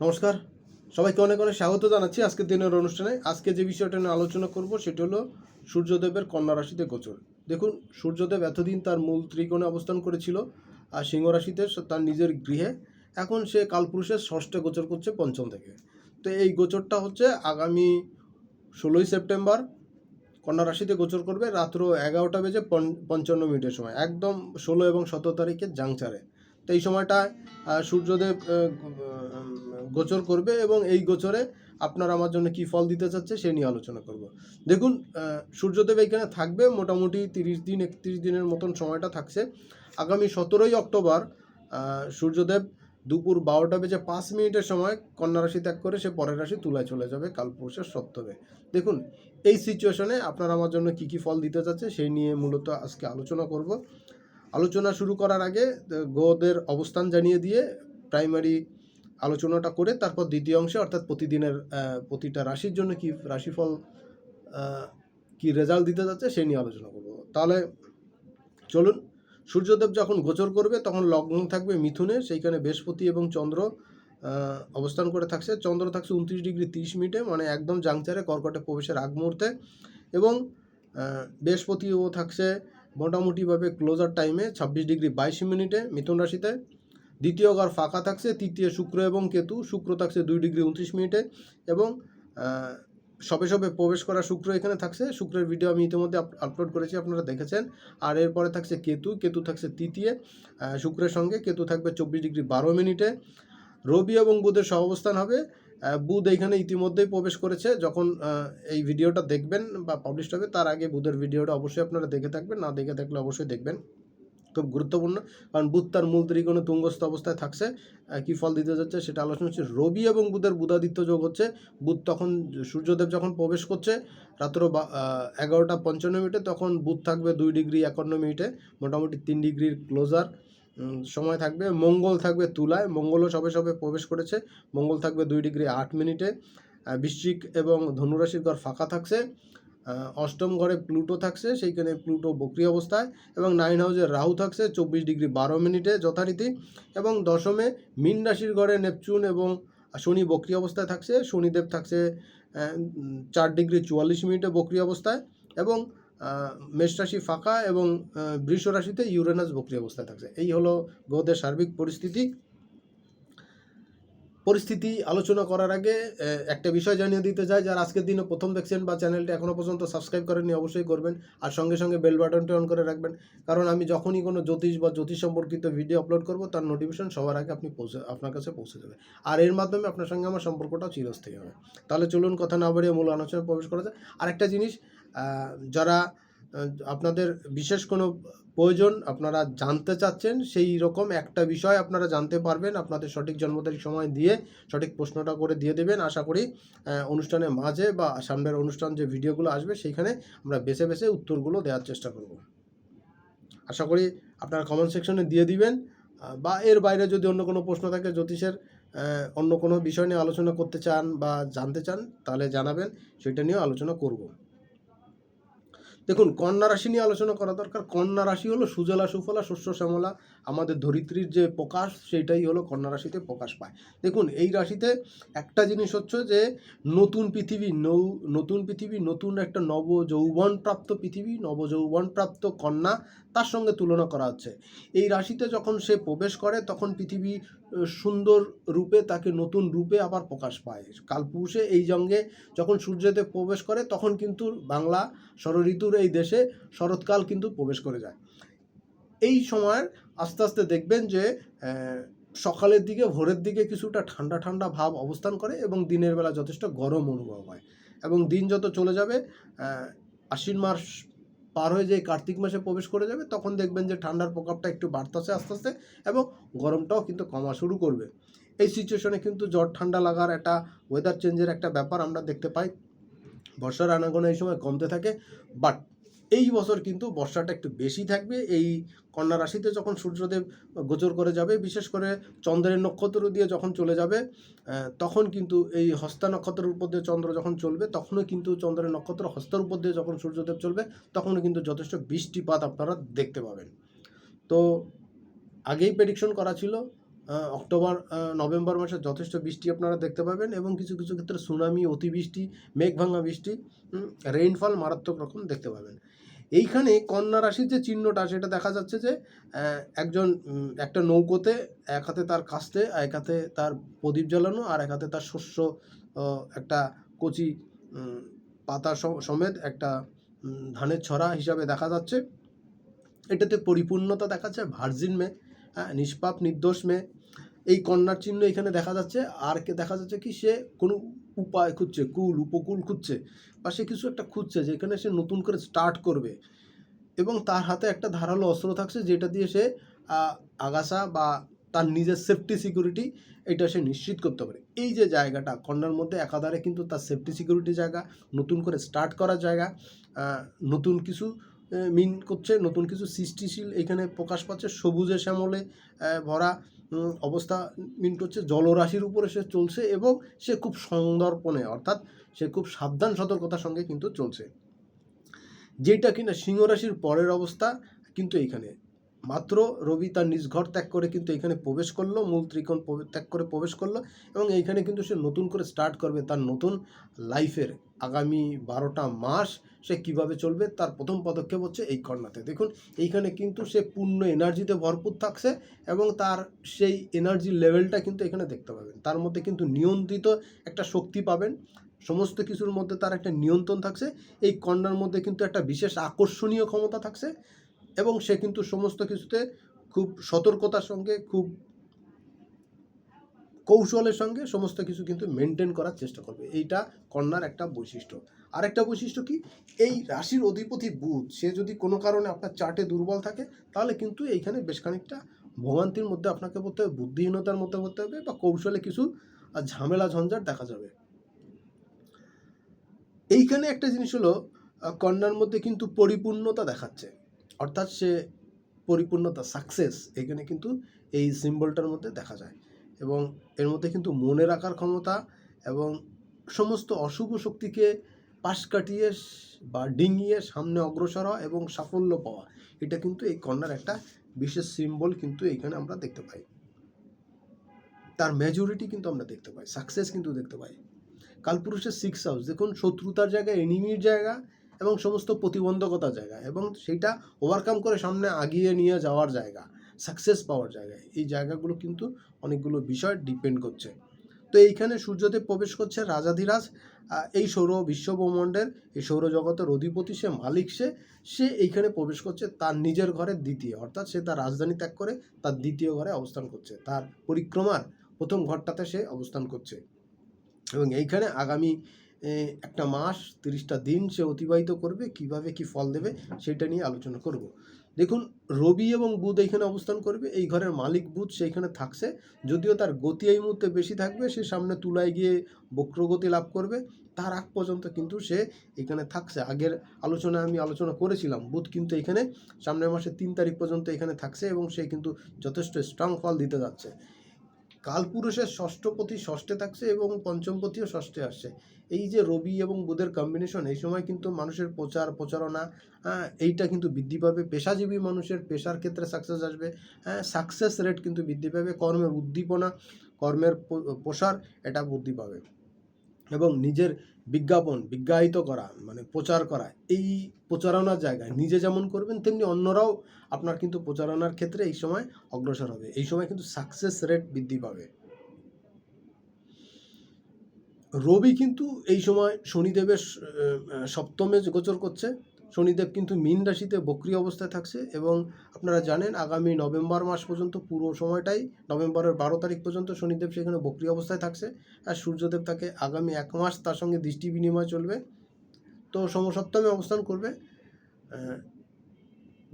নমস্কার। সবাইকে অনেক অনেক স্বাগত জানাচ্ছি আজকের দিনের অনুষ্ঠানে। আজকে যে বিষয়টা নিয়ে আলোচনা করব সেটা হলো সূর্যদেবের কন্যা রাশিতে গোচর। দেখুন সূর্যদেব এতদিন তার মূল ত্রিকোণে অবস্থান করেছিল আর সিংহ রাশিতে তার নিজের গৃহে। এখন সে কালপুরুষের ষষ্ঠে গোচর করছে পঞ্চম থেকে। তো এই গোচরটা হচ্ছে আগামী ষোলোই সেপ্টেম্বর। কন্যা রাশিতে গোচর করবে রাত্র এগারোটা বেজে পঞ্চান্ন মিনিটের সময় একদম ষোলো এবং সতেরো তারিখের জাংচারে। তো এই সময়টায় আহ, সূর্যদেব গোচর করবে এবং এই গোচরে আপনার আমার জন্য কি ফল দিতে চাচ্ছে সে নিয়ে আলোচনা করব। দেখুন সূর্যদেব এখানে থাকবে, মোটামুটি তিরিশ দিন, একত্রিশ দিনের মতন সময়টা থাকছে। আগামী সতেরোই অক্টোবর সূর্যদেব দুপুর বারোটা বেজে পাঁচ মিনিটের সময় কন্যা রাশি ত্যাগ করে সে পরের রাশি তুলায় চলে যাবে, কালপুরুষের সপ্তমে। দেখুন, এই সিচুয়েশনে আপনার আমার জন্য কি কি ফল দিতে চাচ্ছে সেই নিয়ে মূলত আজকে আলোচনা করব। আলোচনা শুরু করার আগে গোদের অবস্থান জানিয়ে দিয়ে প্রাইমারি আলোচনাটা করে তারপর দ্বিতীয় অংশে অর্থাৎ প্রতিদিনের প্রতিটা রাশির জন্য কি রাশিফল কি রেজাল্ট দিতে যাচ্ছে সেই নিয়ে আলোচনা করব। তাহলে চলুন, সূর্যদেব যখন গোচর করবে তখন লগ্ন থাকবে মিথুনে, সেইখানে বৃহস্পতি এবং চন্দ্র অবস্থান করে থাকছে। চন্দ্র থাকছে উনত্রিশ ডিগ্রি তিরিশ মিনিটে মানে একদম জাংচারে কর্কটে প্রবেশের আগ মুহূর্তে এবং বৃহস্পতিও থাকছে মোটামুটিভাবে ক্লোজার টাইমে ছাব্বিশ ডিগ্রি বাইশ মিনিটে মিথুন রাশিতে। দ্বিতীয় ঘর ফাঁকা থাকছে, তৃতীয় শুক্র এবং কেতু, শুক্র থাকছে দুই ডিগ্রি উনত্রিশ মিনিটে এবং সবে সবে প্রবেশ করা শুক্র এখানে থাকছে। শুক্রের ভিডিও আমি ইতিমধ্যে আপলোড করেছি, আপনারা দেখেছেন। আর এরপরে থাকছে কেতু কেতু থাকছে তৃতীয় শুক্রের সঙ্গে, কেতু থাকবে চব্বিশ ডিগ্রি বারো মিনিটে। রবি এবং বুধের সহাবস্থান হবে বুধ এখানে ইতিমধ্যেই প্রবেশ করেছে। যখন এই ভিডিওটা দেখবেন বা পাবলিশ হবে, তার আগে বুধের ভিডিওটা অবশ্যই আপনারা দেখে থাকবেন, না দেখে থাকলে অবশ্যই দেখবেন। খুব গুরুত্বপূর্ণ। কারণ বুধ তার মূল ত্রিকোণে তুঙ্গস্থ অবস্থায় থাকছে। কি ফল দিতে যাচ্ছে সেটা আলোচনা হচ্ছে রবি এবং বুধের বুধাদিত্য যোগ হচ্ছে। বুধ তখন সূর্যদেব যখন প্রবেশ করছে রাত্র এগারোটা পঞ্চান্ন মিনিটে, তখন বুধ থাকবে দুই ডিগ্রি একান্ন মিনিটে, মোটামুটি তিন ডিগ্রির ক্লোজার সময় থাকবে। মঙ্গল থাকবে তুলায়, মঙ্গলও সবে সবে প্রবেশ করেছে। মঙ্গল থাকবে দুই ডিগ্রি আট মিনিটে। বৃশ্চিক এবং ধনুরাশির ঘর ফাঁকা থাকছে। অষ্টম ঘরে প্লুটো থাকছে, সেইখানে প্লুটো বক্রি অবস্থায় এবং নাইন হাউসে রাহু থাকছে, চব্বিশ ডিগ্রি বারো মিনিটে যথারীতি এবং দশমে মীন রাশির ঘরে নেপচুন এবং শনি বক্রি অবস্থায় থাকছে, শনিদেব থাকছে চার ডিগ্রি চুয়াল্লিশ মিনিটে বক্রি অবস্থায় এবং মেষ রাশি ফাঁকা এবং বৃষ রাশিতে ইউরেনাস বক্রি অবস্থায় থাকছে। এই হলো গ্রহদের সার্বিক পরিস্থিতি। পরিস্থিতি আলোচনা করার আগে একটা বিষয় জানিয়ে দিতে চাই, যারা আজকের দিনে প্রথম দেখছেন বা চ্যানেলটি এখনও পর্যন্ত সাবস্ক্রাইব করেননি, অবশ্যই করবেন। আর সঙ্গে সঙ্গে বেল বাটনটি অন করে রাখবেন। কারণ আমি যখনই কোনো জ্যোতিষ বা জ্যোতিষ সম্পর্কিত ভিডিও আপলোড করব, তার নোটিফিকেশন সবার আগে আপনি পৌঁছে, আপনার কাছে পৌঁছে যাবে। আর এর মাধ্যমে আপনার সঙ্গে আমার সম্পর্কটাও চিরস্থায়ী হবে। তাহলে চলুন কথা না বাড়িয়ে মূল আলোচনায় প্রবেশ করা যায় আরেকটা জিনিস যারা আপনাদের বিশেষ কোনো প্রয়োজন আপনারা জানতে চাচ্ছেন, সেই রকম একটা বিষয় আপনারা জানতে পারবেন। আপনাদের সঠিক জন্ম তারিখ, সময় দিয়ে সঠিক প্রশ্নটা করে দিয়ে দেবেন। আশা করি অনুষ্ঠানের মাঝে বা সামনের অনুষ্ঠান যে ভিডিওগুলো আসবে, সেইখানে আমরা বেছে বেছে উত্তরগুলো দেওয়ার চেষ্টা করব। আশা করি আপনারা কমেন্ট সেকশনে দিয়ে দিবেন। বা এর বাইরে যদি অন্য কোনো প্রশ্ন থাকে, জ্যোতিষের অন্য কোনো বিষয় নিয়ে আলোচনা করতে চান বা জানতে চান, তাহলে জানাবেন। সেটা নিয়েও আলোচনা করব। দেখুন, কন্যা রাশি নিয়ে আলোচনা করা দরকার। কন্যা রাশি হলো সুজলা, সুফলা, শস্য, শ্যামলা। আমাদের ধরিত্রীর যে প্রকাশ সেটাই হলো কন্যা রাশিতে প্রকাশ পায়। দেখুন, এই রাশিতে একটা জিনিস হচ্ছে যে, নতুন পৃথিবী, নৌ, নতুন পৃথিবী, নতুন একটা নব যৌবনপ্রাপ্ত পৃথিবী নব যৌবনপ্রাপ্ত কন্যা, তার সঙ্গে তুলনা করা হচ্ছে। এই রাশিতে যখন সে প্রবেশ করে, তখন পৃথিবী সুন্দর রূপে, তাকে নতুন রূপে আবার প্রকাশ পায়। কালপুরুষে এই জঙ্গে যখন সূর্যদেব প্রবেশ করে, তখন কিন্তু বাংলা ষড়ঋতুর এই দেশে শরৎকাল কিন্তু প্রবেশ করে যায়। এই সময়ের আস্তে আস্তে দেখবেন যে সকালের দিকে, ভোরের দিকে কিছুটা ঠান্ডা ঠান্ডা ভাব অবস্থান করে এবং দিনের বেলা যথেষ্ট গরম অনুভব হয়। এবং দিন যত চলে যাবে আশ্বিন মাস পার হয়ে যে কার্তিক মাসে প্রবেশ করে যাবে, তখন দেখবেন যে ঠান্ডার প্রকোপটা একটু বাড়তেছে আস্তে আস্তে এবং গরমটাও কিন্তু কমা শুরু করবে। এই সিচুয়েশনে কিন্তু জ্বর, ঠান্ডা লাগার একটা ওয়েদার চেঞ্জের একটা ব্যাপার আমরা দেখতে পাই। বর্ষার আনাগোনা এই সময় কমতে থাকে বাট এই বছর কিন্তু বর্ষাটা একটু বেশি থাকবে। এই কন্যা রাশিতে যখন সূর্যদেব গোচর করে যাবে, বিশেষ করে চন্দ্রের নক্ষত্র দিয়ে যখন চলে যাবে তখন কিন্তু এই হস্তা নক্ষত্রের উপর দিয়ে চন্দ্র যখন চলবে, তখনও কিন্তু চন্দ্রের নক্ষত্র হস্তের উপর দিয়ে যখন সূর্যদেব চলবে, তখনও কিন্তু যথেষ্ট বৃষ্টিপাত আপনারা দেখতে পাবেন। তো আগেই প্রেডিকশন করা ছিল অক্টোবর নভেম্বর মাসে যথেষ্ট বৃষ্টি আপনারা দেখতে পাবেন এবং কিছু কিছু ক্ষেত্রে সুনামি, অতিবৃষ্টি মেঘ ভাঙা বৃষ্টি রেইনফল মারাত্মক রকম দেখতে পাবেন। এইখানে কন্যা রাশির যে চিহ্নটা, সেটা দেখা যাচ্ছে যে একজন একটা নৌকোতে এক হাতে তার কাস্তে, এক হাতে তার প্রদীপ জ্বালানো আর এক হাতে তার শস্য একটা কচি পাতা সমেত একটা ধানের ছড়া হিসাবে দেখা যাচ্ছে। এটাতে পরিপূর্ণতা দেখাচ্ছে, ভার্জিন মেয়ে নিষ্পাপ, নির্দোষ মেয়ে এই কন্যার চিহ্ন এখানে দেখা যাচ্ছে, আর কে দেখা যাচ্ছে কি সে কোনো উপায় খুঁজছে, কুল, উপকূল খুঁজছে, বা সে কিছু একটা খুঁজছে যেখানে সে নতুন করে স্টার্ট করবে। এবং তার হাতে একটা ধারালো অস্ত্র থাকছে যেটা দিয়ে সে আগাছা বা তার নিজের সেফটি সিকিউরিটি এটা সে নিশ্চিত করতে পারে। এই যে জায়গাটা, কন্যার মধ্যে একাধারে কিন্তু তার সেফটি সিকিউরিটি জায়গা, নতুন করে স্টার্ট করার জায়গা নতুন কিছু মিন করছে, নতুন কিছু সৃষ্টিশীল এখানে প্রকাশ পাচ্ছে, সবুজে শ্যামলে ভরা অবস্থা মিন হচ্ছে জলরাশির উপরে সে চলছে এবং সে খুব সন্দর্পণে, অর্থাৎ সে খুব সাবধান সতর্কতার সঙ্গে কিন্তু চলছে। যেটা কিনা সিংহ রাশির পরের অবস্থা কিন্তু এইখানে। মাত্র রবি তার নিজ ঘর ত্যাগ করে কিন্তু এখানে প্রবেশ করল, মূল ত্রিকোণ ত্যাগ করে প্রবেশ করল এবং এইখানে কিন্তু সে নতুন করে স্টার্ট করবে তার নতুন লাইফের আগামী বারোটা মাস সে কীভাবে চলবে, তার প্রথম পদক্ষেপ হচ্ছে এই কর্ণাতে দেখুন, এইখানে কিন্তু সে পূর্ণ এনার্জিতে ভরপুর থাকছে এবং তার সেই এনার্জি লেভেলটা কিন্তু এখানে দেখতে পাবেন। তার মধ্যে কিন্তু নিয়ন্ত্রিত একটা শক্তি পাবেন, সমস্ত কিছুর মধ্যে তার একটা নিয়ন্ত্রণ থাকছে, এই কন্যার মধ্যে কিন্তু একটা বিশেষ আকর্ষণীয় ক্ষমতা থাকছে এবং সে কিন্তু সমস্ত কিছুতে খুব সতর্কতার সঙ্গে, খুব কৌশলের সঙ্গে সমস্ত কিছু কিন্তু মেনটেন করার চেষ্টা করবে। এইটা কন্যার একটা বৈশিষ্ট্য। আরেকটা বৈশিষ্ট্য কি? এই রাশির অধিপতি বুধ, সে যদি কোনো কারণে আপনার চার্টে দুর্বল থাকে, তাহলে কিন্তু এইখানে বেশ খানিকটা ভোগান্তির মধ্যে আপনাকে পড়তে হবে, বুদ্ধিহীনতার মধ্যে পড়তে হবে বা কৌশলে কিছু ঝামেলা, ঝঞ্ঝাট দেখা যাবে। এইখানে একটা জিনিস হলো কন্যার মধ্যে কিন্তু পরিপূর্ণতা দেখাচ্ছে। অর্থাৎ সে পরিপূর্ণতা সাকসেস এখানে কিন্তু এই সিম্বলটার মধ্যে দেখা যায়। এবং এর মধ্যে কিন্তু মনে রাখার ক্ষমতা এবং সমস্ত অশুভ শক্তিকে পাশ কাটিয়ে বা ডিঙিয়ে সামনে অগ্রসর হওয়া এবং সাফল্য পাওয়া, এটা কিন্তু এই কন্যার একটা বিশেষ সিম্বল কিন্তু এখানে আমরা দেখতে পাই। তার মেজরিটি কিন্তু আমরা দেখতে পাই সাকসেস কিন্তু দেখতে পাই। কালপুরুষের সিক্স হাউস দেখুন শত্রুতার জায়গা এনিমির জায়গা এবং সমস্ত প্রতিবন্ধকতার জায়গা এবং সেটা ওভারকাম করে সামনে আগিয়ে নিয়ে যাওয়ার জায়গা। সাকসেস পাওয়ার জায়গা এই জায়গাগুলো কিন্তু অনেকগুলো বিষয় ডিপেন্ড করছে। তো এইখানে সূর্যদেব প্রবেশ করছে রাজাধিরাজ এই সৌর বিশ্বব্রহ্মাণ্ডের, এই সৌরজগতের অধিপতি সে, মালিক সে সে এইখানে প্রবেশ করছে তার নিজের ঘরের দ্বিতীয়। অর্থাৎ সে তার রাজধানী ত্যাগ করে তার দ্বিতীয় ঘরে অবস্থান করছে। তার পরিক্রমার প্রথম ঘরটাতে সে অবস্থান করছে। এবং এইখানে আগামী একটা মাস, তিরিশটা দিন সে অতিবাহিত করবে, কীভাবে কি ফল দেবে, সেটা নিয়ে আলোচনা করব। দেখুন, রবি এবং বুধ এইখানে অবস্থান করবে, এই ঘরের মালিক বুধ সেইখানে থাকছে, যদিও তার গতি এই মুহূর্তে বেশি থাকবে, সে সামনে তুলায় গিয়ে বক্রগতি লাভ করবে, তার আগ পর্যন্ত কিন্তু সে এখানে থাকছে। আগের আলোচনায় আমি আলোচনা করেছিলাম, বুধ কিন্তু এখানে সামনের মাসের তিন তারিখ পর্যন্ত এখানে থাকছে এবং সে কিন্তু যথেষ্ট স্ট্রং ফল দিতে যাচ্ছে। কালপুরুষের ষষ্ঠপতি ষষ্ঠে থাকছে এবং পঞ্চমপতিও ষষ্ঠে আসছে। এই যে রবি এবং বুধের কম্বিনেশন এই সময় কিন্তু মানুষের প্রচার প্রচারণা হ্যাঁ, এইটা কিন্তু বৃদ্ধি পাবে। পেশাজীবী মানুষের পেশার ক্ষেত্রে সাকসেস আসবে। হ্যাঁ সাকসেস রেট কিন্তু বৃদ্ধি পাবে। কর্মের উদ্দীপনা কর্মের প্রসার এটা বৃদ্ধি পাবে। এবং নিজের বিজ্ঞাপন বিজ্ঞায়িত করা মানে প্রচার করা এই প্রচারণার জায়গায় নিজে যেমন করবেন তেমনি অন্যরাও আপনার কিন্তু প্রচারণার ক্ষেত্রে এই সময় অগ্রসর হবে। এই সময় কিন্তু সাকসেস রেট বৃদ্ধি পাবে। রবি কিন্তু এই সময় শনিদেবের সপ্তমে গোচর করছে, শনিদেব কিন্তু মীন রাশিতে বক্রি অবস্থায় থাকছে এবং আপনারা জানেন আগামী নভেম্বর মাস পর্যন্ত পুরো সময়টাই, নভেম্বরের বারো তারিখ পর্যন্ত শনিদেব সেখানে বক্রি অবস্থায় থাকছে আর সূর্যদেব তাকে আগামী এক মাস তার সঙ্গে দৃষ্টি বিনিময় চলবে। তো সমসপ্তমে অবস্থান করবে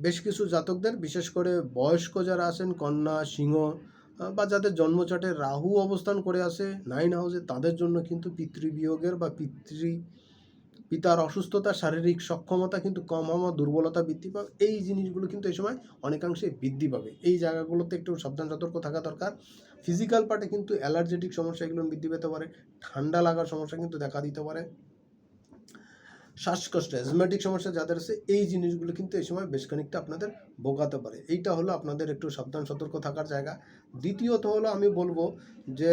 বেশ কিছু জাতকদের, বিশেষ করে বয়স্ক যারা আছেন, কন্যা, সিংহ বা যাদের জন্মচাটে রাহু অবস্থান করে আসে নাইন হাউসে তাদের জন্য কিন্তু পিতৃবিয়োগের বা পিতৃ, পিতার অসুস্থতা শারীরিক সক্ষমতা কিন্তু কম হওয়া, দুর্বলতা বৃদ্ধি পাবে, এই জিনিসগুলো কিন্তু এই সময় অনেকাংশে বৃদ্ধি পাবে। এই জায়গাগুলোতে একটু সাবধান সতর্ক থাকা দরকার। ফিজিক্যাল পার্টে কিন্তু অ্যালার্জেটিক সমস্যা এগুলো বৃদ্ধি পেতে পারে, ঠান্ডা লাগার সমস্যা কিন্তু দেখা দিতে পারে। শ্বাসকষ্ট অ্যাজমেটিক সমস্যা যাদের আছে, এই জিনিসগুলো কিন্তু এই সময় বেশ খানিকটা আপনাদের ভোগাতে পারে। এইটা হলো আপনাদের একটু সাবধান, সতর্ক থাকার জায়গা। দ্বিতীয়ত হলো আমি বলব যে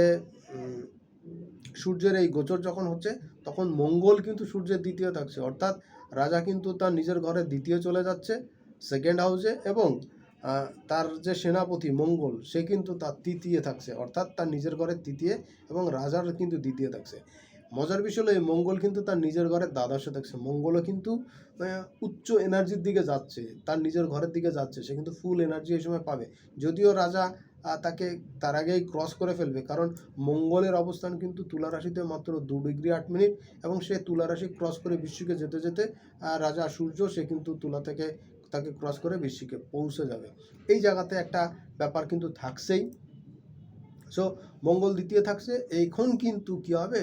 সূর্যের এই গোচর যখন হচ্ছে, তখন মঙ্গল কিন্তু সূর্যের দ্বিতীয় থাকছে। অর্থাৎ রাজা কিন্তু তার নিজের ঘরে দ্বিতীয় চলে যাচ্ছে সেকেন্ড হাউসে এবং তার যে সেনাপতি মঙ্গল, সে কিন্তু তার তৃতীয় থাকছে। অর্থাৎ তার নিজের ঘরের তৃতীয় এবং রাজার কিন্তু দ্বিতীয় থাকছে। মজার বিষয় হলো এই মঙ্গল কিন্তু তার নিজের ঘরের দ্বাদশে থাকছে মঙ্গলও কিন্তু উচ্চ এনার্জির দিকে যাচ্ছে, তার নিজের ঘরের দিকে যাচ্ছে, সে কিন্তু ফুল এনার্জি এই সময় পাবে। যদিও রাজা তাকে তার আগেই ক্রস করে ফেলবে, কারণ মঙ্গলের অবস্থান কিন্তু তুলা রাশিতে মাত্র দু ডিগ্রি আট মিনিট এবং সে তুলা রাশি ক্রস করে বিশ্বকে যেতে যেতে রাজা সূর্য, সে কিন্তু তুলা থেকে তাকে ক্রস করে বিশ্বকে পৌঁছে যাবে। এই জায়গাতে একটা ব্যাপার কিন্তু থাকছেই। সো মঙ্গল দ্বিতীয় থাকছে, এইখন কিন্তু কি হবে?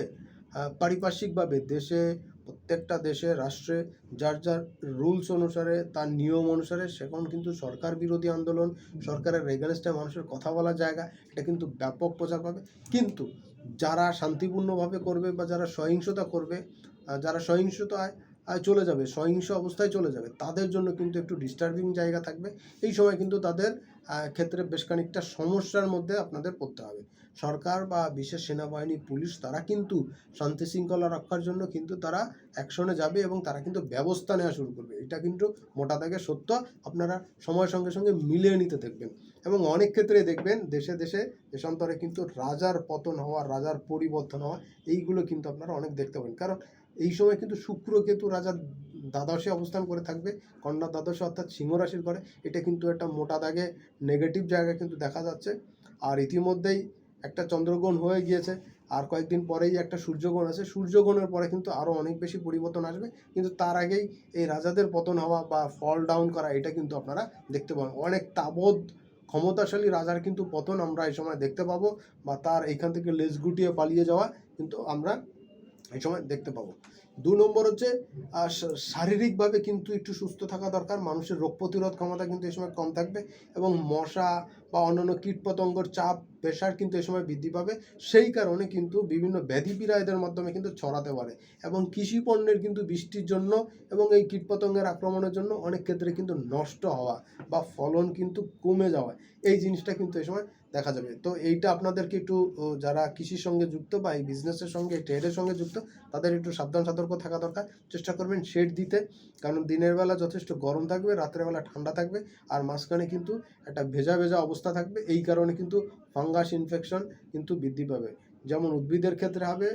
পারিপার্শ্বিকভাবে দেশে, প্রত্যেকটা দেশে, রাষ্ট্রে যার যার রুলস অনুসারে, তার নিয়ম অনুসারে, সেখন কিন্তু সরকার বিরোধী আন্দোলন, সরকারের রেগানেস্টে মানুষের কথা বলার জায়গা, এটা কিন্তু ব্যাপক প্রচার পাবে। কিন্তু যারা শান্তিপূর্ণভাবে করবে বা যারা সহিংসতা করবে যারা সহিংসতায় চলে যাবে, সহিংস অবস্থায় চলে যাবে, তাদের জন্য কিন্তু একটু ডিস্টার্বিং জায়গা থাকবে। এই সময় কিন্তু তাদের ক্ষেত্রে বেশ খানিকটা সমস্যার মধ্যে আপনাদের পড়তে হবে। সরকার বা বিশেষ সেনাবাহিনী, পুলিশ, তারা কিন্তু শান্তি শৃঙ্খলা রক্ষার জন্য কিন্তু তারা অ্যাকশনে যাবে এবং তারা কিন্তু ব্যবস্থা নেওয়া শুরু করবে। এটা কিন্তু মোটা দাগে সত্য। আপনারা সময়ের সঙ্গে সঙ্গে মিলিয়ে নিতে দেখবেন। এবং অনেক ক্ষেত্রে দেখবেন দেশে দেশে দেশান্তরে কিন্তু রাজার পতন হওয়া, রাজার পরিবর্তন হওয়া, এইগুলো কিন্তু আপনারা অনেক দেখতে পাবেন। কারণ এই সময় কিন্তু শুক্র কেতু রাজার দ্বাদশে অবস্থান করে থাকবে। কন্যা দ্বাদশে অর্থাৎ সিংহ রাশির ঘরে। এটা কিন্তু একটা মোটা দাগে নেগেটিভ জায়গা কিন্তু দেখা যাচ্ছে। আর ইতিমধ্যেই একটা চন্দ্রগ্রহণ হয়ে গিয়েছে, আর কয়েকদিন পরেই একটা সূর্যগ্রহণ আছে। সূর্যগ্রহণের পরে কিন্তু আরও অনেক বেশি পরিবর্তন আসবে। কিন্তু তার আগেই এই রাজাদের পতন হওয়া বা ফল ডাউন করা, এটা কিন্তু আপনারা দেখতে পাবেন। অনেক তাবদ ক্ষমতাশালী রাজার কিন্তু পতন আমরা এই সময় দেখতে পাবো বা তার এইখান থেকে লেজ গুটিয়ে পালিয়ে যাওয়া কিন্তু আমরা এই সময় দেখতে পাবো। দু নম্বর হচ্ছে শারীরিকভাবে কিন্তু একটু সুস্থ থাকা দরকার, মানুষের রোগ প্রতিরোধ ক্ষমতা কিন্তু এই সময় কম থাকবে এবং মশা বা অন্যান্য কীটপতঙ্গর চাপ, প্রেশার কিন্তু এই সময় বৃদ্ধি পাবে। সেই কারণে কিন্তু বিভিন্ন ব্যাধি পীড়ায়দের মাধ্যমে কিন্তু ছড়াতে পারে এবং কৃষি পণ্যের কিন্তু বৃষ্টির জন্য এবং এই কীটপতঙ্গের আক্রমণের জন্য অনেক ক্ষেত্রে কিন্তু নষ্ট হওয়া বা ফলন কিন্তু কমে যাওয়া, এই জিনিসটা কিন্তু এই সময় দেখা যাবে। তো এইটা আপনাদেরকে একটু যারা কৃষির সঙ্গে যুক্ত বা এই বিজনেসের সঙ্গে ট্রেডের সঙ্গে যুক্ত, তাদের একটু সাবধান সতর্ক থাকা দরকার। চেষ্টা করবেন শেড দিতে, কারণ দিনের বেলা যথেষ্ট গরম থাকবে রাত্রের বেলা ঠান্ডা থাকবে, আর মাঝখানে কিন্তু একটা ভেজা ভেজা অবস্থা থাকবে। এই কারণে কিন্তু ফাঙ্গাস ইনফেকশন কিন্তু বৃদ্ধি পাবে। যেমন উদ্ভিদের ক্ষেত্রে হবে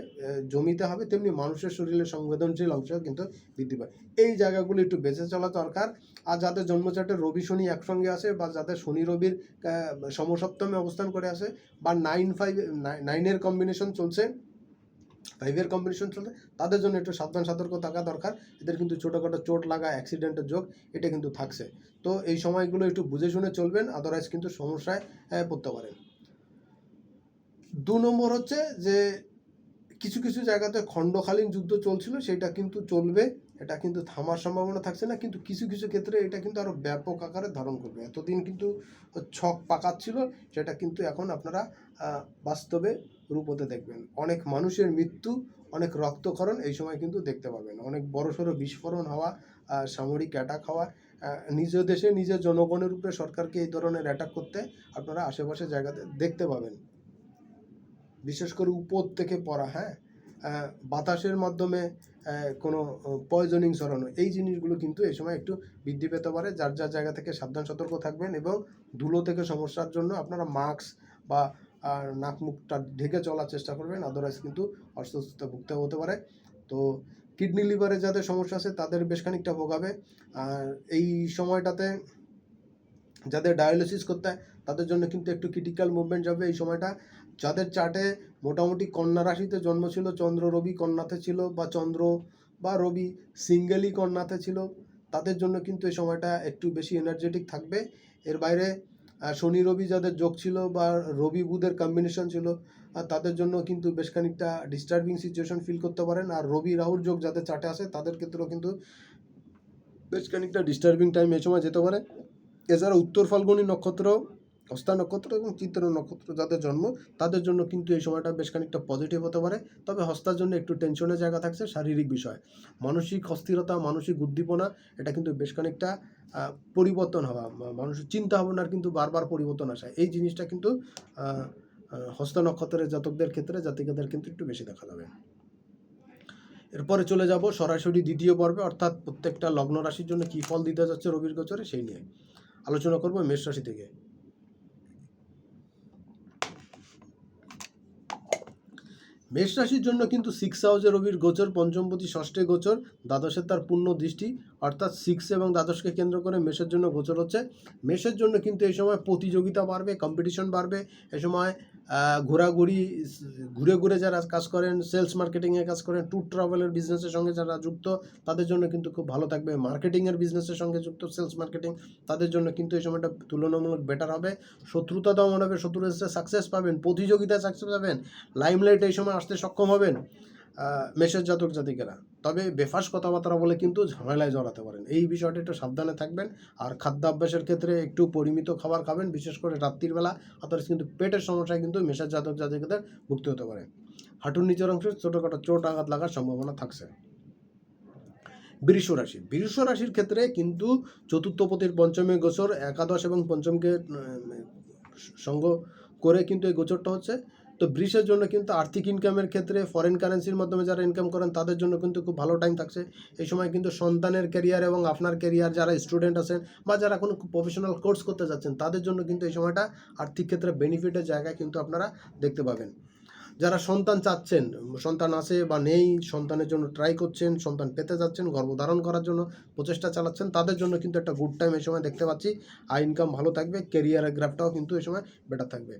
জমিতে হবে, তেমনি মানুষের শরীরে সংবেদনশীল অংশ কিন্তু বৃদ্ধি পায় এই জায়গাগুলো একটু বেঁচে চলা দরকার। আর যাদের জন্মচাটে রবি শনি একসঙ্গে আসে বা যাদের শনি রবির সমসপ্তমে অবস্থান করে আসে বা নাইন ফাইভ নাইনের কম্বিনেশন চলছে ফাইভের কম্বিনেশন চলছে, তাদের জন্য একটু সাবধান, সতর্ক থাকা দরকার। এদের কিন্তু ছোটোখাটো চোট লাগা অ্যাক্সিডেন্টের যোগ এটা কিন্তু থাকছে। তো এই সময়গুলো একটু বুঝে শুনে চলবেন আদারওয়াইজ কিন্তু সমস্যায় পড়তে পারেন। দু নম্বর হচ্ছে যে, কিছু কিছু জায়গাতে খণ্ডকালীন যুদ্ধ চলছিল, সেটা কিন্তু চলবে। এটা কিন্তু থামার সম্ভাবনা থাকছে না, কিন্তু কিছু কিছু ক্ষেত্রে এটা কিন্তু আরও ব্যাপক আকারে ধারণ করবে। এতদিন কিন্তু ছক পাকাচ্ছিল সেটা কিন্তু এখন আপনারা বাস্তবে রূপ হতে দেখবেন। অনেক মানুষের মৃত্যু, অনেক রক্তক্ষরণ এই সময় কিন্তু দেখতে পাবেন। অনেক বড় বড়সড় বিস্ফোরণ হওয়া সামরিক অ্যাটাক হওয়া নিজ দেশে নিজের জনগণের উপরে সরকারকে এই ধরনের অ্যাটাক করতে আপনারা আশেপাশে জায়গাতে দেখতে পাবেন। বিশেষ করে উপর থেকে পড়া হ্যাঁ? বাতাসের মাধ্যমে কোনো পয়জনিং সরানো এই জিনিসগুলো কিন্তু এই সময় একটু বৃদ্ধি পেতে পারে। যার যার জায়গা থেকে সাবধান সতর্ক থাকবেন এবং ধুলো থেকে সমস্যার জন্য আপনারা মাস্ক বা নাক মুখটা ঢেকে চলার চেষ্টা করবেন। আদারওয়াইজ কিন্তু অসুস্থতা ভুগতে হতে পারে। তো কিডনি লিভারে যাদের সমস্যা আছে, তাদের বেশ খানিকটা ভোগাবে। আর এই সময়টাতে যাদের ডায়ালিসিস করতে হয়, তাদের জন্য কিন্তু একটু ক্রিটিক্যাল মুভমেন্ট যাবে এই সময়টা। যাদের চার্টে মোটামুটি কন্যা রাশিতে জন্ম ছিল, চন্দ্র রবি কন্যাতে ছিল বা চন্দ্র বা রবি সিঙ্গেলই কন্যাতে ছিল, তাদের জন্য কিন্তু এই সময়টা একটু বেশি এনার্জেটিক থাকবে। এর বাইরে শনি রবি যাদের যোগ ছিল বা রবি বুধের কম্বিনেশন ছিল তাদের জন্য কিন্তু বেশ খানিকটা ডিস্টার্বিং সিচুয়েশন ফিল করতে পারেন। আর রবি রাহুর যোগ যাদের চার্টে আসে তাদের ক্ষেত্রেও কিন্তু বেশ খানিকটা ডিস্টার্বিং টাইম এই সময় যেতে পারে। এছাড়া উত্তর ফাল্গুনী নক্ষত্র হস্তা নক্ষত্র এবং চিত্র নক্ষত্র যাদের জন্ম, তাদের জন্য কিন্তু এই সময়টা বেশ খানিকটা পজিটিভ হতে পারে। তবে হস্তার জন্য একটু টেনশনের জায়গা থাকছে শারীরিক বিষয়। মানসিক অস্থিরতা, মানসিক উদ্দীপনা, এটা কিন্তু বেশ খানিকটা পরিবর্তন হওয়া মানুষের চিন্তা ভাবনার কিন্তু বারবার পরিবর্তন আসা। এই জিনিসটা কিন্তু হস্ত নক্ষত্রের জাতকদের ক্ষেত্রে জাতিকাদের কিন্তু একটু বেশি দেখা যাবে। এরপরে চলে যাব সরাসরি দ্বিতীয় পর্বে, অর্থাৎ প্রত্যেকটা লগ্ন রাশির জন্য কী ফল দিতে যাচ্ছে রবির গোচরে সেই নিয়ে। আলোচনা করব মেষ রাশি থেকে। মেষ রাশির জন্য কিন্তু সিক্স হাউসে রবির গোচর, পঞ্চমপতি, ষষ্ঠে গোচর দ্বাদশে তার পূর্ণ দৃষ্টি, অর্থাৎ সিক্স এবং দ্বাদশকে কেন্দ্র করে মেষের জন্য গোচর হচ্ছে। মেষের জন্য কিন্তু এই সময় প্রতিযোগিতা বাড়বে কম্পিটিশন বাড়বে। এ সময় ঘোরাঘুরি ঘুরে ঘুরে যারা কাজ করেন সেলস মার্কেটিংয়ে কাজ করেন ট্যুর ট্রাভেলের বিজনেসের সঙ্গে যারা যুক্ত, তাদের জন্য কিন্তু খুব ভালো থাকবে। মার্কেটিংয়ের বিজনেসের সঙ্গে যুক্ত সেলস মার্কেটিং তাদের জন্য কিন্তু এই সময়টা তুলনামূলক বেটার হবে। শত্রুতা দমন হবে শত্রু সাকসেস পাবেন, প্রতিযোগিতায় সাকসেস পাবেন। লাইমলাইট এই সময় আসতে সক্ষম হবেন মেষের জাতক জাতিকেরা। তবে বেফাস কথাবার্তা বলে কিন্তু ঝামেলায় জড়াতে পারেন। এই বিষয়টা একটু সাবধানে থাকবেন। আর খাদ্যাভ্যাসের ক্ষেত্রে একটু পরিমিত খাবার খাবেন, বিশেষ করে রাত্রির বেলা। অর্থাৎ কিন্তু পেটের সমস্যায় কিন্তু মেষের জাতক জাতিকেদের ভুগতে হতে পারে। হাঁটুর নিচের অংশে ছোটোখাটো চোট আঘাত লাগার সম্ভাবনা থাকছে। বৃষ রাশি। বৃষ রাশির ক্ষেত্রে কিন্তু চতুর্থপতির পঞ্চমী গোচর, একাদশ এবং পঞ্চমকে সঙ্গ করে কিন্তু এই গোচরটা হচ্ছে। তো বৃষের জন্য কিন্তু আর্থিক ইনকামের ক্ষেত্রে ফরেন কারেন্সির মাধ্যমে যারা ইনকাম করেন, তাদের জন্য কিন্তু খুব ভালো টাইম থাকছে। এই সময় কিন্তু সন্তানের ক্যারিয়ার এবং আপনার ক্যারিয়ার যারা স্টুডেন্ট আছেন বা যারা কোনো প্রফেশনাল কোর্স করতে যাচ্ছেন, তাদের জন্য কিন্তু এই সময়টা আর্থিক ক্ষেত্রে বেনিফিটের জায়গায় কিন্তু আপনারা দেখতে পাবেন। যারা সন্তান চাচ্ছেন, সন্তান আছে বা নেই, সন্তানের জন্য ট্রাই করছেন, সন্তান পেতে যাচ্ছেন, গর্ভধারণ করার জন্য প্রচেষ্টা চালাচ্ছেন, তাদের জন্য কিন্তু একটা গুড টাইম এই সময় দেখতে পাচ্ছি। আয় ইনকাম ভালো থাকবে ক্যারিয়ারের গ্রাফটাও কিন্তু এই সময় বেটার থাকবে।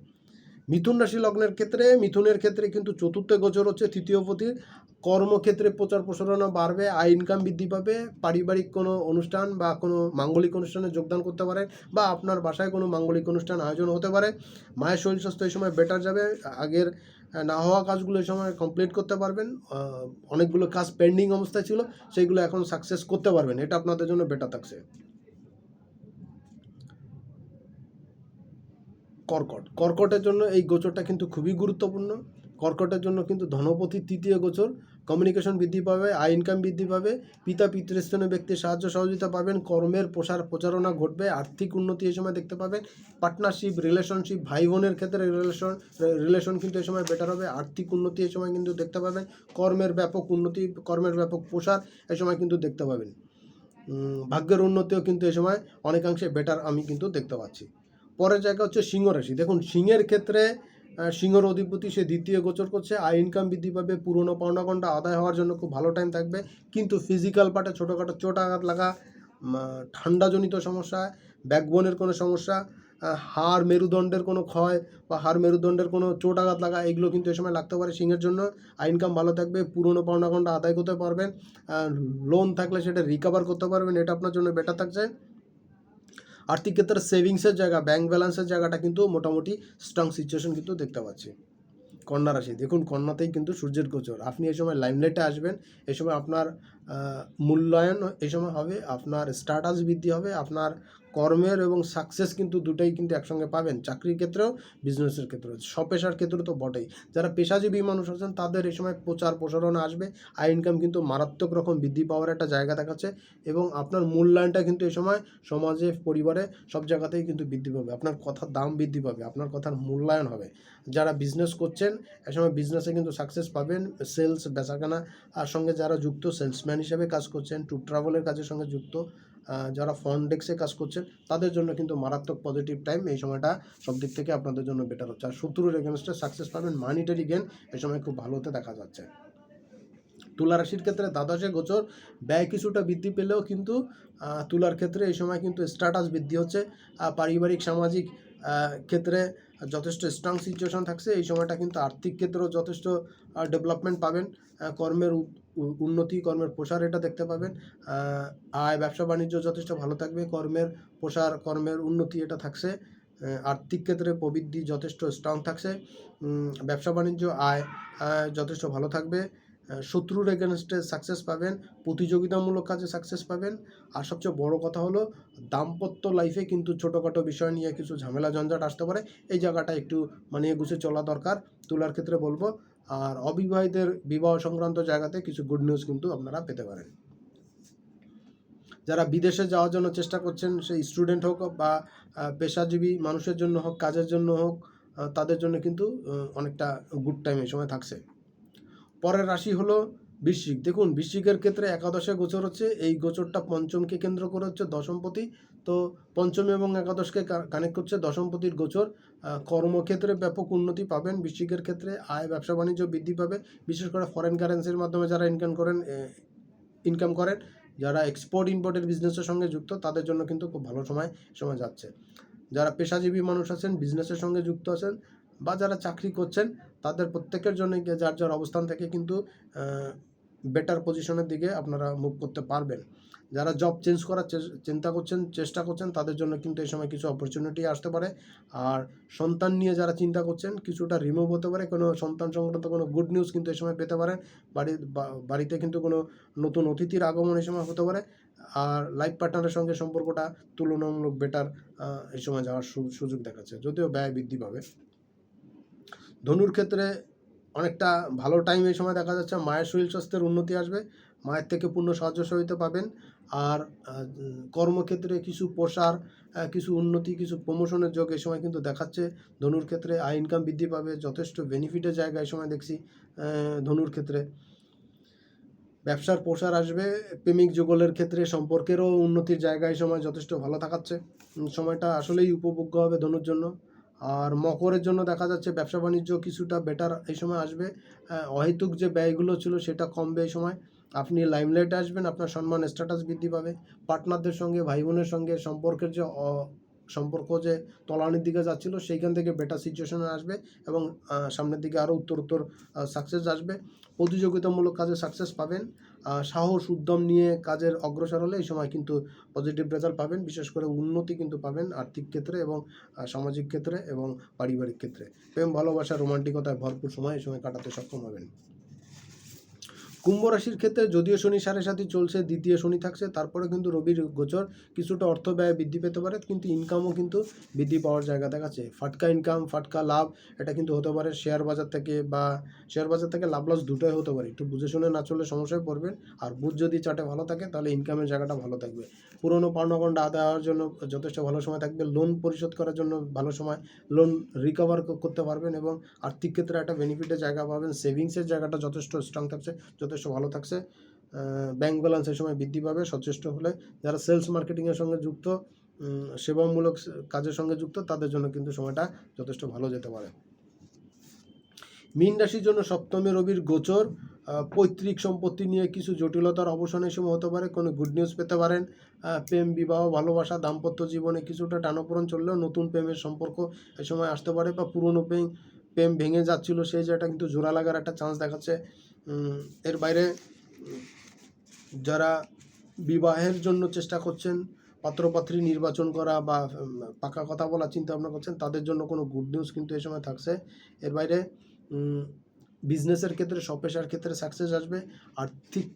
মিথুন রাশি লগ্নের ক্ষেত্রে, মিথুনের ক্ষেত্রে কিন্তু চতুর্থ গোচর হচ্ছে তৃতীয় পতির। কর্মক্ষেত্রে প্রচার প্রসারণা বাড়বে, আয় ইনকাম বৃদ্ধি পাবে, পারিবারিক কোনো অনুষ্ঠান বা কোনো মাঙ্গলিক অনুষ্ঠানে যোগদান করতে পারে বা আপনার বাসায় কোনো মাঙ্গলিক অনুষ্ঠান আয়োজন হতে পারে। মায়ের শরীর স্বাস্থ্য এই সময় বেটার যাবে, আগের না হওয়া কাজগুলো এই সময় কমপ্লিট করতে পারবেন। অনেকগুলো কাজ পেন্ডিং অবস্থায় ছিল, সেইগুলো এখন সাকসেস করতে পারবেন, এটা আপনাদের জন্য বেটার থাকছে। কর্কট। কর্কটের জন্য এই গোচরটা কিন্তু খুবই গুরুত্বপূর্ণ। কর্কটের জন্য কিন্তু ধনপতির তৃতীয় গোচর। কমিউনিকেশন বৃদ্ধি পাবে, আয় ইনকাম বৃদ্ধি পাবে, পিতা পিতৃস্থানীয় ব্যক্তির সাহায্য সহযোগিতা পাবেন, কর্মের প্রসার প্রচারণা ঘটবে, আর্থিক উন্নতি এই সময় দেখতে পাবেন পার্টনারশিপ রিলেশনশিপ ভাই বোনের ক্ষেত্রে রিলেশন রিলেশন কিন্তু এই সময় বেটার হবে, আর্থিক উন্নতি এই সময় কিন্তু দেখতে পাবেন, কর্মের ব্যাপক উন্নতি, কর্মের ব্যাপক প্রসার এই সময় কিন্তু দেখতে পাবেন। ভাগ্যের উন্নতিও কিন্তু এই সময় অনেকাংশে বেটার আমি কিন্তু দেখতে পাচ্ছি। পরের জায়গা হচ্ছে সিংহ রাশি দেখুন, সিংহের ক্ষেত্রে সিংহর অধিপতি সে দ্বিতীয় গোচর করছে আয় ইনকাম বৃদ্ধি পাবে, পুরনো পাওনা ঘণ্টা আদায় হওয়ার জন্য খুব ভালো টাইম থাকবে। কিন্তু ফিজিক্যাল পার্টে ছোটোখাটো চোট আঘাত লাগা ঠান্ডাজনিত সমস্যা ব্যাকবোনের কোনো সমস্যা হাড় মেরুদণ্ডের কোনো ক্ষয় বা হাড় মেরুদণ্ডের কোনো চোট আঘাত লাগা, এগুলো কিন্তু এই সময় লাগতে পারে সিংহের জন্য। ইনকাম ভালো থাকবে, পুরনো পাওনা ঘণ্টা আদায় করতে পারবেন লোন থাকলে সেটা রিকভার করতে পারবেন, এটা আপনার জন্য বেটার থাকছে। আর্থিক ক্ষেত্রে সেভিংসের জায়গা ব্যাংক ব্যালেন্সের জায়গাটা কিন্তু মোটামুটি স্ট্রং সিচুয়েশন কিন্তু দেখতে পাচ্ছি। কন্যা রাশি, দেখুন কন্যাতেই কিন্তু সূর্যের গোচর। আপনি এই সময় লাইমলাইটে আসবেন, এই সময় আপনার মূল্যায়ন, এই সময় হবে আপনার স্ট্যাটাস বৃদ্ধি হবে, আপনার কর্মের এবং সাকসেস কিন্তু দুটোই কিন্তু একসঙ্গে পাবেন। চাকরির ক্ষেত্রেও বিজনেসের ক্ষেত্রেও। স্বপেশার ক্ষেত্রে তো বটেই। যারা পেশাজীবী মানুষ আছেন, তাদের এই সময় প্রচার প্রসারণ আসবে। আয় ইনকাম কিন্তু মারাত্মক রকম বৃদ্ধি পাওয়ার একটা জায়গা দেখাচ্ছে এবং আপনার মূল্যায়নটা কিন্তু এই সময় সমাজে, পরিবারে সব জায়গাতেই কিন্তু বৃদ্ধি পাবে। আপনার কথার দাম বৃদ্ধি পাবে, আপনার কথার মূল্যায়ন হবে। যারা বিজনেস করছেন এ সময় বিজনেসে কিন্তু সাকসেস পাবেন সেলস বেচাকেনা। আর সঙ্গে যারা যুক্ত সেলসম্যান হিসেবে কাজ করছেন ট্যুর ট্রাভেলের কাজের সঙ্গে যুক্ত। যারা ফ্রন্ট ডেস্কে কাজ করছেন, তাদের জন্য কিন্তু মারাত্মক পজিটিভ টাইম এই সময়টা সব দিক থেকে আপনাদের জন্য বেটার হচ্ছে। আর শত্রুর এগেনস্টে সাকসেস পাবেন মানিটারি গেন এই সময় খুব ভালো হতে দেখা যাচ্ছে। তুলা রাশির ক্ষেত্রে দ্বাদশে গোচর, ব্যয় কিছুটা বৃদ্ধি পেলেও কিন্তু তুলার ক্ষেত্রে এই সময় কিন্তু স্ট্যাটাস বৃদ্ধি হচ্ছে। পারিবারিক, সামাজিক ক্ষেত্রে যথেষ্ট স্ট্রং সিচুয়েশন থাকছে। এই সময়টা কিন্তু আর্থিক ক্ষেত্রেও যথেষ্ট ডেভেলপমেন্ট পাবেন। কর্মের উন্নতি কর্মের প্রসার এটা দেখতে পাবেন। আয়, ব্যবসা, বাণিজ্য যথেষ্ট ভালো থাকবে। কর্মের প্রসার, কর্মের উন্নতি এটা থাকছে। আর্থিক ক্ষেত্রে প্রবৃদ্ধি যথেষ্ট স্ট্রং থাকছে। ব্যবসা, বাণিজ্য, আয় যথেষ্ট ভালো থাকবে। শত্রুর এগেনস্টে সাকসেস পাবেন। প্রতিযোগিতামূলক কাজে সাকসেস পাবেন। আর সবচেয়ে বড় কথা হলো, দাম্পত্য লাইফে কিন্তু ছোটোখাটো বিষয় নিয়ে কিছু ঝামেলা, ঝঞ্ঝাট আসতে পারে। এই জায়গাটা একটু মানিয়ে গুছে চলা দরকার। তুলার ক্ষেত্রে বলব আর অবিবাহিতের বিবাহ সংক্রান্ত জায়গাতে কিছু গুড নিউজ কিন্তু আপনারা পেতে পারেন। যারা বিদেশে যাওয়ার জন্য চেষ্টা করছেন, সেই স্টুডেন্ট হোক বা পেশাজীবী মানুষের জন্য হোক, কাজের জন্য হোক তাদের জন্য কিন্তু অনেকটা গুড টাইম এই সময় থাকছে। পরের রাশি হলো বৃশ্চিক। দেখুন, বৃশ্চিকের ক্ষেত্রে একাদশে গোচর হচ্ছে। এই গোচরটা পঞ্চমকে কেন্দ্র করে হচ্ছে দশমপতি। তো পঞ্চমী এবং একাদশকে কানেক্ট করছে দশমপতির গোচর। কর্মক্ষেত্রে ব্যাপক উন্নতি পাবেন। বৃশ্চিকের ক্ষেত্রে আয়, ব্যবসা বাণিজ্য বৃদ্ধি পাবে। বিশেষ করে ফরেন কারেন্সির মাধ্যমে যারা ইনকাম করেন ইনকাম করেন, যারা এক্সপোর্ট ইম্পোর্টের বিজনেসের সঙ্গে যুক্ত, তাদের জন্য কিন্তু খুব ভালো সময় সময় যাচ্ছে। যারা পেশাজীবী মানুষ আছেন বিজনেসের সঙ্গে যুক্ত আছেন, বা যারা চাকরি করছেন, তাদের প্রত্যেকের জন্য যার যার অবস্থান থেকে কিন্তু বেটার পজিশনের দিকে আপনারা মুভ করতে পারবেন। যারা জব চেঞ্জ করার চিন্তা করছেন, চেষ্টা করছেন, তাদের জন্য কিন্তু এই সময় কিছু অপরচুনিটি আসতে পারে। আর সন্তান নিয়ে যারা চিন্তা করছেন, কিছুটা রিমুভ হতে পারে। কোনো সন্তান সংক্রান্ত কোনো গুড নিউজ কিন্তু এই সময় পেতে পারেন। বাড়ি বাড়িতে কিন্তু কোনো নতুন অতিথির আগমন এই সময় হতে পারে। আর লাইফ পার্টনারের সঙ্গে সম্পর্কটা তুলনামূলক বেটার এই সময় যাওয়ার সুযোগ দেখাচ্ছে। যদিও ব্যয় বৃদ্ধি পাবে। ধনুর ক্ষেত্রে অনেকটা ভালো টাইম এই সময় দেখা যাচ্ছে। মায়ের শরীর স্বাস্থ্যের উন্নতি আসবে। মায়ের থেকে পূর্ণ সাহায্য সহযোগিতা পাবেন। আর কর্মক্ষেত্রে কিছু প্রসার কিছু উন্নতি, কিছু প্রমোশনের যোগ এই সময় কিন্তু দেখাচ্ছে। ধনুর ক্ষেত্রে আয় ইনকাম বৃদ্ধি পাবে, যথেষ্ট বেনিফিটের জায়গা এই সময় দেখছি ধনুর ক্ষেত্রে। ব্যবসার প্রসার আসবে, প্রেমিক যুগলের ক্ষেত্রে সম্পর্কেরও উন্নতির জায়গা এই সময় যথেষ্ট ভালো থাকাচ্ছে। সময়টা আসলেই উপভোগ্য হবে ধনুর জন্য। আর মকরের জন্য দেখা যাচ্ছে ব্যবসা বাণিজ্য কিছুটা বেটার এই সময় আসবে। অহেতুক যে ব্যয়গুলো ছিল সেটা কমবে এই সময়। আপনি লাইমলাইটে আসবেন, আপনার সম্মান স্ট্যাটাস বৃদ্ধি পাবে। পার্টনারদের সঙ্গে ভাই বোনের সঙ্গে সম্পর্কের যে সম্পর্ক যে তলানির দিকে যাচ্ছিল, সেইখান থেকে বেটার সিচুয়েশনে আসবে এবং সামনের দিকে আরও উত্তর উত্তর সাকসেস আসবে। প্রতিযোগিতামূলক কাজে সাকসেস পাবেন। সাহস, উদ্যম নিয়ে কাজের অগ্রসর হলে এই সময় কিন্তু পজিটিভ রেজাল্ট পাবেন। বিশেষ করে উন্নতি কিন্তু পাবেন আর্থিক ক্ষেত্রে এবং সামাজিক ক্ষেত্রে এবং পারিবারিক ক্ষেত্রে। প্রেম, ভালোবাসা, রোমান্টিকতায় ভরপুর সময় এই সময় কাটাতে সক্ষম হবেন। কুম্ভ রাশির ক্ষেত্রে যদিও শনি সাড়ে সাথে চলছে, দ্বিতীয় শনি থাকছে, তারপরে কিন্তু রবির গোচর কিছুটা অর্থ ব্যয় বৃদ্ধি পেতে পারে, কিন্তু ইনকামও কিন্তু বৃদ্ধি পাওয়ার জায়গা দেখাচ্ছে। ফাটকা ইনকাম ফাটকা লাভ, এটা কিন্তু হতে পারে শেয়ার বাজার থেকে বা শেয়ার বাজার থেকে লাভ লস দুটোই হতে পারে। একটু বুঝে শুনে না চললে সমস্যায় পড়বেন, আর বুধ যদি চাটে ভালো থাকে, তাহলে ইনকামের জায়গাটা ভালো থাকবে। পুরনো পাওনাগণ্ডা আদায় হওয়ার জন্য যথেষ্ট ভালো সময় থাকবে লোন পরিশোধ করার জন্য ভালো সময় লোন রিকভার করতে পারবেন এবং আর্থিক ক্ষেত্রে একটা বেনিফিটের জায়গা পাবেন সেভিংসের জায়গাটা যথেষ্ট স্ট্রং থাকছে যথেষ্ট ভালো থাকছে। ব্যাংক ব্যালেন্স এই সময় বৃদ্ধি পাবে, সচেষ্ট হলে। যারা সেলস মার্কেটিংয়ের সঙ্গে যুক্ত সেবামূলক কাজের সঙ্গে যুক্ত, তাদের জন্য কিন্তু সময়টা যথেষ্ট ভালো যেতে পারে। মীন রাশির জন্য সপ্তমী রবির গোচর পৈতৃক সম্পত্তি নিয়ে কিছু জটিলতার অবসান এই সময় হতে পারে। কোনো গুড নিউজ পেতে পারেন। প্রেম, বিবাহ, ভালোবাসা, দাম্পত্য জীবনে কিছুটা টানাপোড়ন চললেও নতুন প্রেমের সম্পর্ক এই সময় আসতে পারে বা পুরনো প্রেম প্রেম ভেঙে যাচ্ছিল সেই জায়গাটা কিন্তু জোড়া লাগার একটা চান্স দেখাচ্ছে। এর বাইরে যারা বিবাহের জন্য চেষ্টা করছেন, পাত্রপাত্রী নির্বাচন করা বা পাকা কথা বলা চিন্তা ভাবনা করছেন, তাদের জন্য কোনো গুড নিউজ কিন্তু এই সময় থাকছে। এর বাইরে বিজনেসের ক্ষেত্রে সব পেশার ক্ষেত্রে সাকসেস আসবে। আর্থিক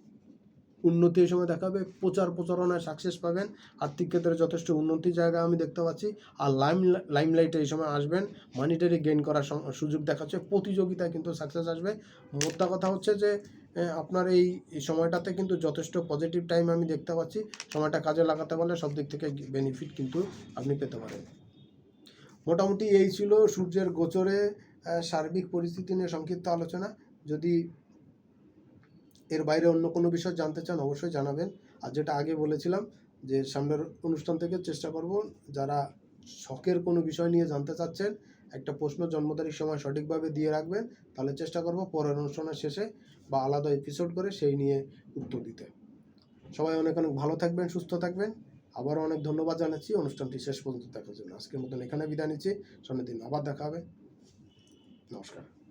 উন্নতি এই সময় দেখাবে প্রচার প্রচারণায় সাকসেস পাবেন। আর্থিক ক্ষেত্রে যথেষ্ট উন্নতির জায়গা আমি দেখতে পাচ্ছি। আর লাইম লাইমলাইটে এই সময় আসবেন। মানিটারি গেইন করার সুযোগ দেখাচ্ছে প্রতিযোগিতায় কিন্তু সাকসেস আসবে। মোদ্দা কথা হচ্ছে যে আপনার এই সময়টাতে কিন্তু যথেষ্ট পজিটিভ টাইম আমি দেখতে পাচ্ছি। সময়টা কাজে লাগাতে পারলে সব দিক থেকে বেনিফিট কিন্তু আপনি পেতে পারেন। মোটামুটি এই ছিল সূর্যের গোচরে সার্বিক পরিস্থিতি নিয়ে সংক্ষিপ্ত আলোচনা। যদি এর বাইরে অন্য কোনো বিষয় জানতে চান অবশ্যই জানাবেন। আর যেটা আগে বলেছিলাম যে সামনের অনুষ্ঠান থেকে চেষ্টা করব যারা শখের কোনো বিষয় নিয়ে জানতে চাচ্ছেন, একটা প্রশ্ন জন্ম তারিখ সময় সঠিকভাবে দিয়ে রাখবেন, তাহলে চেষ্টা করব পরের অনুষ্ঠানের শেষে বা আলাদা এপিসোড করে সেই নিয়ে উত্তর দিতে। সবাই অনেক অনেক ভালো থাকবেন, সুস্থ থাকবেন। আবারও অনেক ধন্যবাদ জানাচ্ছি। অনুষ্ঠানটি শেষ পর্যন্ত দেখার জন্য। আজকের মতন এখানে বিদায় নিচ্ছি। সামনের দিন আবার দেখা হবে। নমস্কার।